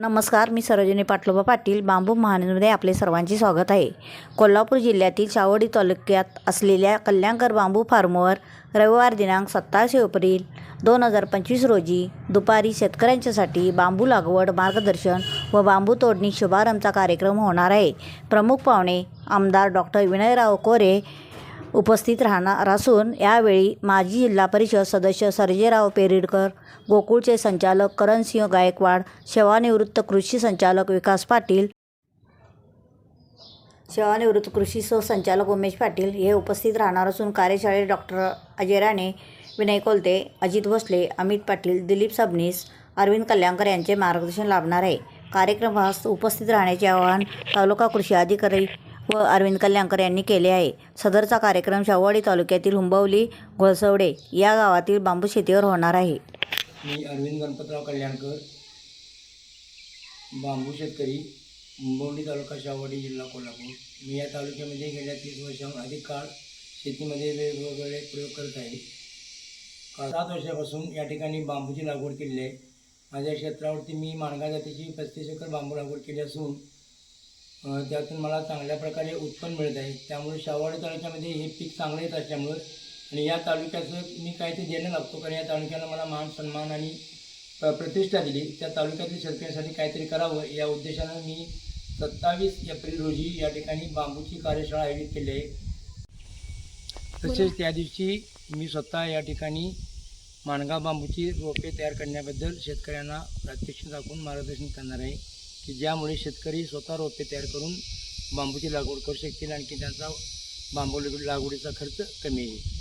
नमस्कार मी सरोजिनी पाटलोबा पाटील बांबू महानमध्ये आपले सर्वांचे स्वागत आहे. कोल्हापूर जिल्ह्यातील चावडी तालुक्यात असलेल्या कल्याणकर बांबू फार्मवर रविवार दिनांक सत्तावीस एप्रिल दोन हजार पंचवीस रोजी दुपारी शेतकऱ्यांच्यासाठी बांबू लागवड मार्गदर्शन व बांबू तोडणी शुभारंभचा कार्यक्रम होणार आहे. प्रमुख पाहुणे आमदार डॉक्टर विनयराव कोरे उपस्थित राहणार असून यावेळी माजी जिल्हा परिषद सदस्य सर्जेराव पेरिडकर गोकुळचे संचालक करणसिंह गायकवाड सेवानिवृत्त कृषी संचालक विकास पाटील सेवानिवृत्त कृषी सहसंचालक उमेश पाटील हे उपस्थित राहणार असून कार्यशाळेत डॉक्टर अजय राणे विनय कोलते अजित भोसले अमित पाटील दिलीप सबनीस अरविंद कल्याणकर यांचे मार्गदर्शन लाभणार आहे. कार्यक्रमास उपस्थित राहण्याचे आवाहन तालुका कृषी अधिकारी व अरविंद कल्याणकर यांनी केले आहे. सदरचा कार्यक्रम शाहवाडी तालुक्यातील हुंबवली घोळसवडे या गावातील बांबू शेतीवर होणार आहे. मी अरविंद गणपतराव कल्याणकर बांबू शेतकरी मुंबवली तालुका शाहवाडी जिल्हा कोल्हापूर. मी या तालुक्यामध्ये गेल्या तीस वर्षांहून अधिक काळ शेतीमध्ये वेगवेगळे प्रयोग करत आहे. सात वर्षापासून या ठिकाणी बांबूची लागवड केलेली आहे. माझ्या क्षेत्रावरती मी माणगा जातीची पस्तीस एकर बांबू लागवड केली असून त्यातून मला चांगल्या प्रकारे उत्पन्न मिळत आहे. त्यामुळे शाहवाडी तालुक्यामध्ये हे पीक चांगलं येत असल्यामुळं आणि या तालुक्याचं मी काय ते देणं लागतो कारण या तालुक्याला मला मान सन्मान आणि प्रतिष्ठा दिली. त्या तालुक्यातील शेतकऱ्यांसाठी काहीतरी करावं या उद्देशानं मी सत्तावीस एप्रिल रोजी या ठिकाणी बांबूची कार्यशाळा आयोजित केली आहे. तसेच त्या दिवशी मी स्वतः या ठिकाणी माणगाव बांबूची रोपे तयार करण्याबद्दल शेतकऱ्यांना प्रात्यक्षिक दाखवून मार्गदर्शन करणार आहे. की ज्यामुळे शेतकरी स्वतः रोपे तयार करून बांबूची लागवड करू शकतील आणखी त्यांचा बांबू लागवडीचा खर्च कमी येईल